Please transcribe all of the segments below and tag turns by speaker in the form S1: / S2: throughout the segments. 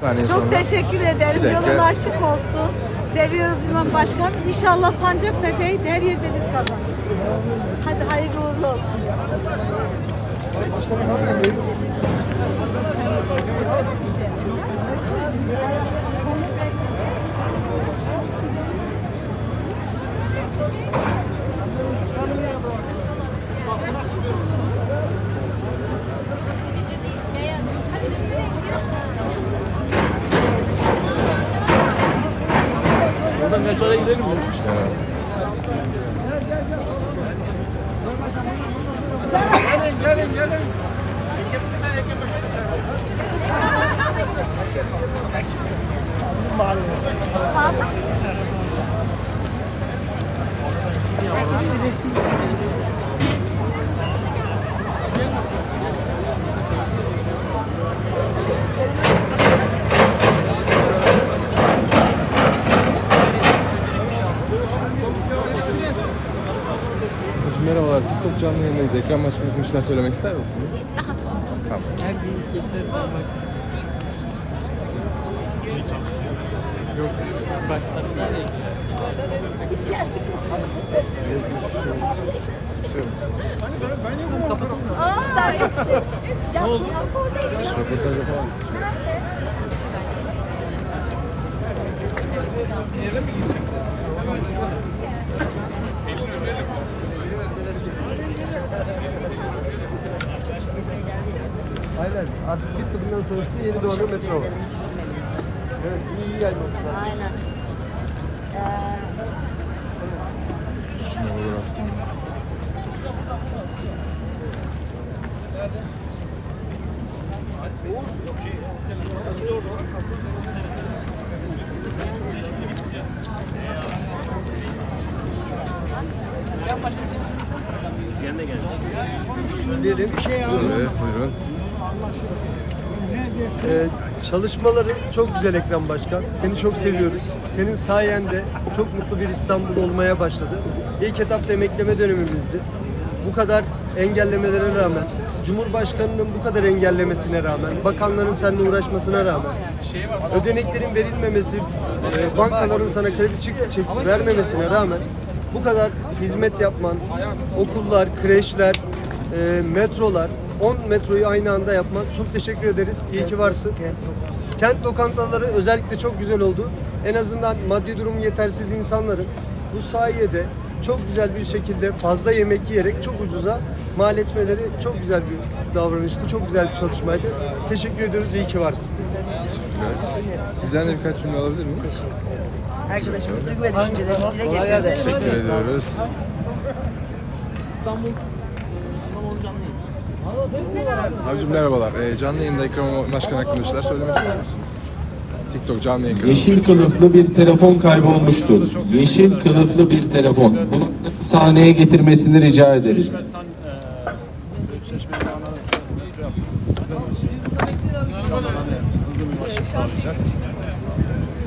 S1: saniye
S2: Çok
S1: sonra.
S2: teşekkür ederim.
S1: Bir dakika.
S2: Yolun açık olsun. Seviyoruz İmam Başkanım. İnşallah Sancaktepe'yi her yerde biz kazanırız. Hadi hayırlı uğurlu olsun.
S3: Oradan Kaşar'a gidelim mi?
S1: Merhabalar, TikTok canlı yayındayız. Ekran başkanı konuşlar söylemek ister misiniz?
S4: Daha sonra.
S1: Tamam.
S3: Her gün keser parmak. Yok. Başlar nereye
S2: Sen eksik. Ya,
S1: Röportaj yapalım.
S5: Aynen. Bundan sonrası yeni doğanın metro var. Evet, iyi yayınlamışlar.
S2: Aynen.
S1: Ne olur aslında.
S5: Söyleyelim.
S1: Evet, buyurun.
S5: Ee, çalışmaların çok güzel Ekrem Başkan. Seni çok seviyoruz. Senin sayende çok mutlu bir İstanbul olmaya başladı. İlk etapta emekleme dönemimizdi. Bu kadar engellemelere rağmen, Cumhurbaşkanının bu kadar engellemesine rağmen, bakanların seninle uğraşmasına rağmen, ödeneklerin verilmemesi, e, bankaların sana kredi çık, çek- vermemesine rağmen bu kadar hizmet yapman, okullar, kreşler, e, metrolar, 10 metroyu aynı anda yapman çok teşekkür ederiz. İyi ki varsın. Kent lokantaları özellikle çok güzel oldu. En azından maddi durumu yetersiz insanların bu sayede çok güzel bir şekilde fazla yemek yiyerek çok ucuza mal etmeleri çok güzel bir davranıştı. Çok güzel bir çalışmaydı. Teşekkür ediyoruz. İyi ki varsın.
S1: Sizden de birkaç cümle alabilir miyiz?
S6: Arkadaşımız duygu ve düşüncelerimizi dile getirdi.
S1: Teşekkür ediyoruz.
S3: İstanbul.
S1: Abicim merhabalar. Ee, canlı yayında Ekrem Başkan hakkında şeyler söylemek ister misiniz? TikTok canlı yayın.
S7: Yeşil kılıflı bir telefon kaybolmuştur. Yeşil kılıflı bir telefon. Bunu sahneye getirmesini rica ederiz.
S8: Sağlayacak.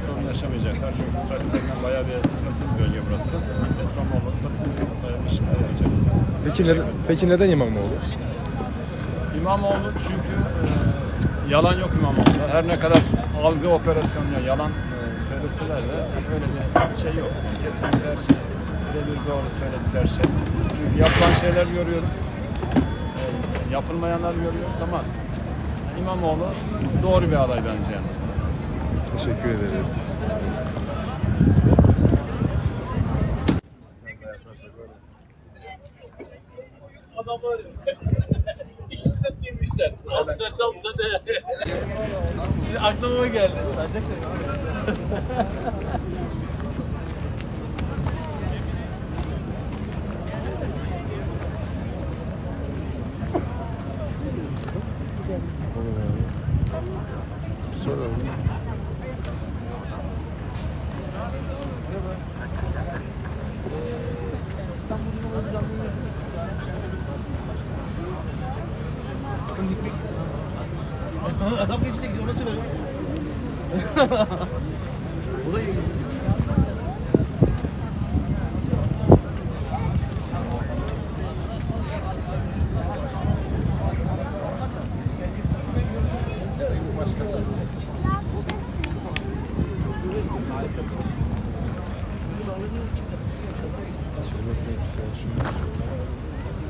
S8: Sorun yaşamayacaklar. Çünkü trafikten bayağı bir sıkıntılı bir bölge burası. Metronun olması da bayağı bir işimize yarayacak.
S1: Peki neden, peki neden İmamoğlu?
S8: İmamoğlu çünkü eee, yalan yok İmamoğlu'da. Her ne kadar algı operasyonuna yalan eee, söyleseler de öyle bir şey yok. Kesinlikle her şey birebir doğru söyledikleri şey. Çünkü yapılan şeyler görüyoruz. Eee, yapılmayanlar görüyoruz ama İmamoğlu doğru bir aday bence yani.
S1: Teşekkür ederiz.
S3: Adamlar teammişler. Almışlar çalmışlar da. Şimdi aklıma o geldi.
S1: Soralım.
S3: Adam geçti gidiyor ona sürer. Bu da iyi.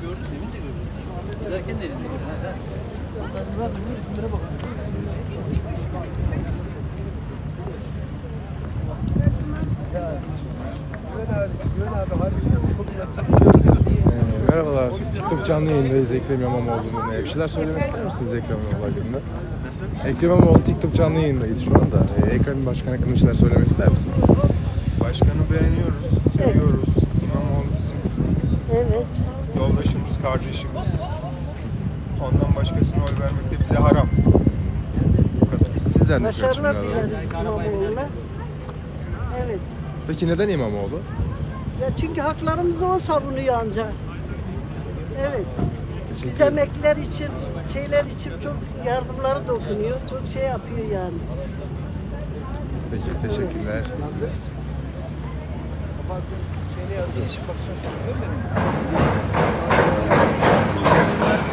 S3: Gördün mü? Derken de elinde.
S1: Ee, merhabalar. TikTok canlı yayındayız Ekrem İmamoğlu'nun. Bir şeyler söylemek ister misiniz Ekrem İmamoğlu hakkında? Ekrem İmamoğlu TikTok canlı yayındayız şu anda. Ee, Ekrem Başkan hakkında bir şeyler söylemek ister misiniz?
S4: Başkanı beğeniyoruz, seviyoruz. İmamoğlu bizim
S2: evet.
S4: yoldaşımız, kardeşimiz. Ondan başkasına oy vermek de bize haram. Bu kadar.
S1: Sizden de
S2: Başarılar
S1: alalım.
S2: dileriz İmamoğlu'na. Evet.
S1: Peki neden İmamoğlu?
S2: Ya çünkü haklarımızı o savunuyor ancak. Evet.
S1: Teşekkür
S2: Biz emekliler için, şeyler için çok yardımları dokunuyor. Çok şey yapıyor yani.
S1: Peki teşekkürler.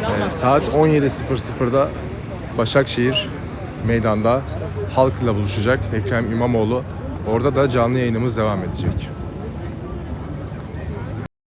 S1: Ee, saat 17.00'da Başakşehir meydanda halkla buluşacak Ekrem İmamoğlu. Orada da canlı yayınımız devam edecek.